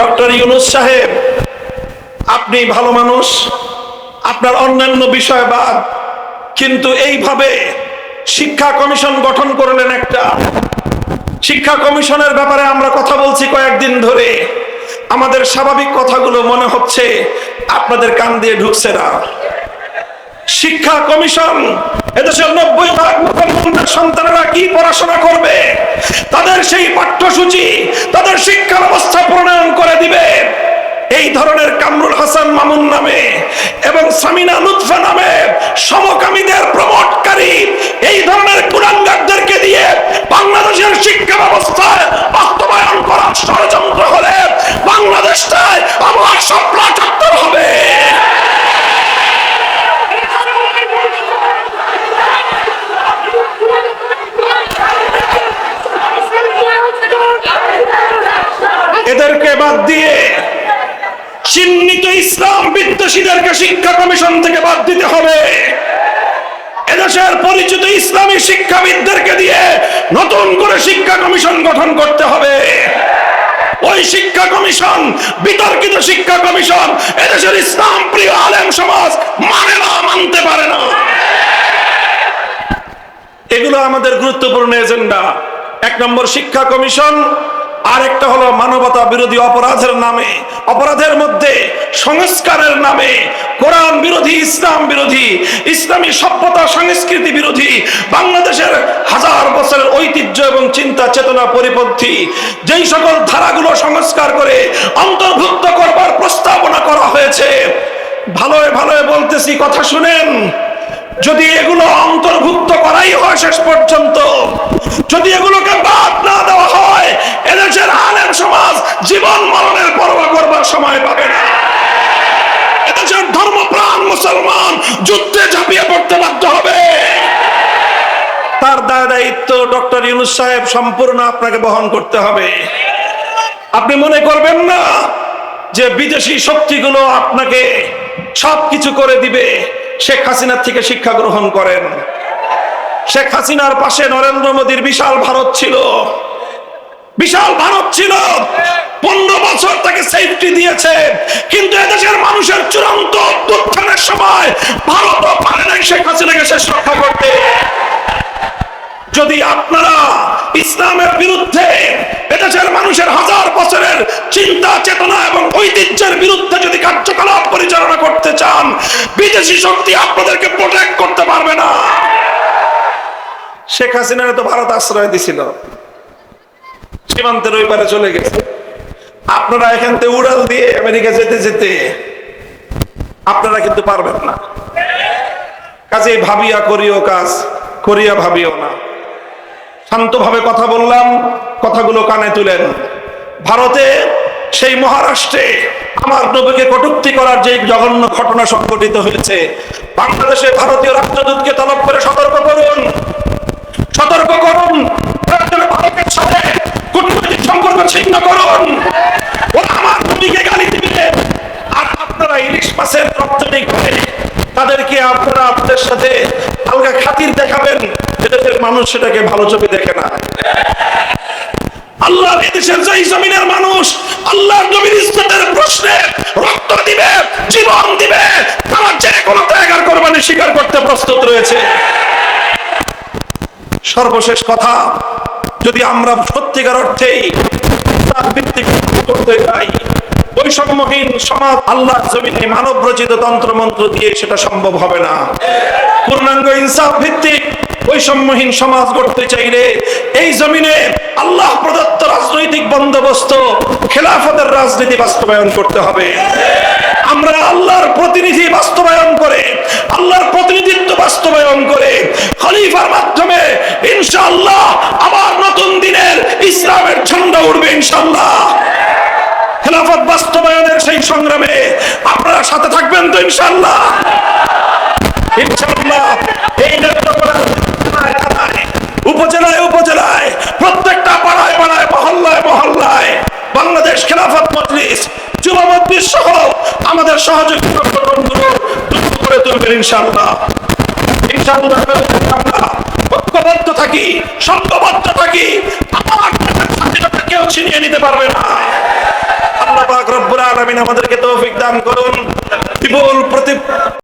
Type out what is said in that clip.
Doctor Yunus সাহেব, আপনি ভালো মানুষ, আপনার অন্যান্য বিষয় বাদ, কিন্তু এইভাবে শিক্ষা কমিশন গঠন করলেন একটা। শিক্ষা কমিশনের ব্যাপারে আমরা কথা বলছি কয়েকদিন ধরে। আমাদের স্বাভাবিক কথাগুলো মনে হচ্ছে, আপনাদের কান দিয়ে ঢুকছে না। শিক্ষা কমিশন এদেশের নব্বই লাখ মুসলমানদের সন্তানেরা কি পড়াশোনা করবে? তাদের সেই পাঠ্যসূচি, তাদের শিক্ষা ব্যবস্থা প্রণয়ন করে দিবে এই ধরনের কামরুল হাসান মামুন নামে এবং সামিনা লুৎফা নামে সমকামীদের প্রমোটকারী এই ধরনের কুরাঙ্গারদেরকে দিয়ে বাংলাদেশের শিক্ষা ব্যবস্থায় বাস্তবায়ন করার ষড়যন্ত্র হলে বাংলাদেশটায় আবার স্বপ্ন চত্বর হবে। এদেরকে বাদ দিয়ে চিহ্নিত ইসলাম বিদ্বেষীদেরকে শিক্ষা কমিশন থেকে বাদ দিতে হবে। এদেশের পরিচিত ইসলামী শিক্ষাবিদদেরকে দিয়ে নতুন করে শিক্ষা কমিশন গঠন করতে হবে। ওই শিক্ষা কমিশন, বিতর্কিত শিক্ষা কমিশন এদেশের ইসলাম প্রিয় আলেম সমাজ মানে না, মানতে পারে না। এগুলো আমাদের গুরুত্বপূর্ণ এজেন্ডা। এক নম্বর শিক্ষা কমিশন আর একটা হলো মানবতা বিরোধী অপরাধের নামে, অপরাধের মধ্যে সংস্কারের নামে, কোরআন বিরোধী, ইসলাম বিরোধী, ইসলামী সভ্যতা, সংস্কৃতি বিরোধী, বাংলাদেশের হাজার বছরের ঐতিহ্য এবং চিন্তা চেতনা পরিপন্থী, যেই সকল ধারাগুলো সংস্কার করে অন্তর্ভুক্ত করবার প্রস্তাবনা করা হয়েছে। ভালোয় ভালোয় বলতেছি, কথা শুনেন। যদি এগুলো অন্তর্ভুক্ত করাই হয় শেষ পর্যন্ত, যদি এগুলোকে বাদ না দেওয়া হয় এদেশের আলেম সমাজ জীবন মরণের পরোয়া করবার সময় পাবে না এদেশের ধর্মপ্রাণ মুসলমান যুদ্ধে ঝাঁপিয়ে পড়তে বাধ্য হবে। তার দায় দায়িত্ব ডক্টর ইউনুস সাহেব সম্পূর্ণ আপনাকে বহন করতে হবে। আপনি মনে করবেন না যে বিদেশি শক্তিগুলো আপনাকে সবকিছু করে দিবে, শেখ হাসিনার থেকে শিক্ষা গ্রহণ করেন। শেখ হাসিনার পাশে নরেন্দ্র মোদীর বিশাল ভারত ছিল। বিশাল ভারত ছিল। পনেরো বছর তাকে সেফটি দিয়েছে। কিন্তু এদেশের মানুষের চূড়ান্ত অভ্যুত্থানের সময় ভারতও পারে নাই শেখ হাসিনাকে শেষ রক্ষা করতে। যদি আপনারা ইসলামের বিরুদ্ধে এদেশের মানুষের হাজার বছরের চিন্তা, চেতনা এবং ঐতিহ্যের বিরুদ্ধে যদি কার্যকলাপ পরিচালনা করতে চান, বিদেশি শক্তি আপনাদেরকে প্রোটেক্ট করতে পারবে না। শেখ হাসিনার তো ভারত আশ্রয় দিছিল। সীমান্তের ওই পারে চলে গেছে। আপনারা এখান থেকে উড়াল দিয়ে আমেরিকা যেতে যেতে আপনারা কিন্তু পারবেন না। কাজে ভাবিয়া করিও কাজ, করিয়া ভাবিও না। শান্তভাবে কথা বললাম, কথাগুলো কানে তুলেন। ভারতে সেই মহারাষ্ট্রে আমার নবীকে কটুক্তি করার যে জঘন্য ঘটনা সংঘটিত হয়েছে, বাংলাদেশে ভারতীয় রাষ্ট্রদূতকে তলব করে সতর্ক করুন সতর্ক করুন। ছিন্ন করুন। আমার নবীকে গালি দিবে। আর আপনারা ইলিশ মাছের রপ্তানি করে তাদেরকে আপনারা আপনাদের সাথে আলগা খাতির দেখাবেন, এদেশের মানুষ সেটাকে ভালো চোখে দেখে না। আল্লাহ এদেশের যেই জমিনের মানুষ আল্লাহ নবীর ইজ্জতের প্রশ্নে রক্ত দিবে, জীবন দিবে, তারা যে কোনো ত্যাগার কোরবানি স্বীকার করতে প্রস্তুত রয়েছে। সর্বশেষ কথা, যদি আমরা সত্যিকার অর্থেই ইসলাম ভিত্তিক করতে চাই বৈষম্যহীন সমাজ আল্লাহ জমিনে মানব রচিত তন্ত্রমন্ত্র দিয়ে সেটা সম্ভব হবে না। পূর্ণাঙ্গ ইনসাফ ভিত্তিক বৈষম্যহীন সমাজ গড়তে চাইলে এই জমিনে আল্লাহ প্রদত্ত রাজনৈতিক বন্দোবস্ত, খেলাফতের রাজনীতি বাস্তবায়ন করতে হবে। আমরা আল্লাহর প্রতিনিধি বাস্তবায়ন করে, আল্লাহর প্রতিনিধিত্ব বাস্তবায়ন করে খলিফার মাধ্যমে ইনশাআল্লাহ আবার নতুন দিনের ইসলামের ঝান্ডা উঠবে ইনশাআল্লাহ। খেলাফত বাস্তবায়নের সেই সংগ্রামে আপনারা সাথে থাকবেন তো থানায়, উপজেলায় উপজেলায় প্রত্যেকটা পাড়ায় পাড়ায় মহল্লায় মহল্লায় বাংলাদেশ খেলাফত মজলিস যুব আমাদের সহযোগী সংগঠনগুলো দ্রুত করে তুলবেন ইনশাআল্লাহ আমরা ঐক্যবদ্ধ থাকি সংঘবদ্ধ থাকি করুন। বিপুল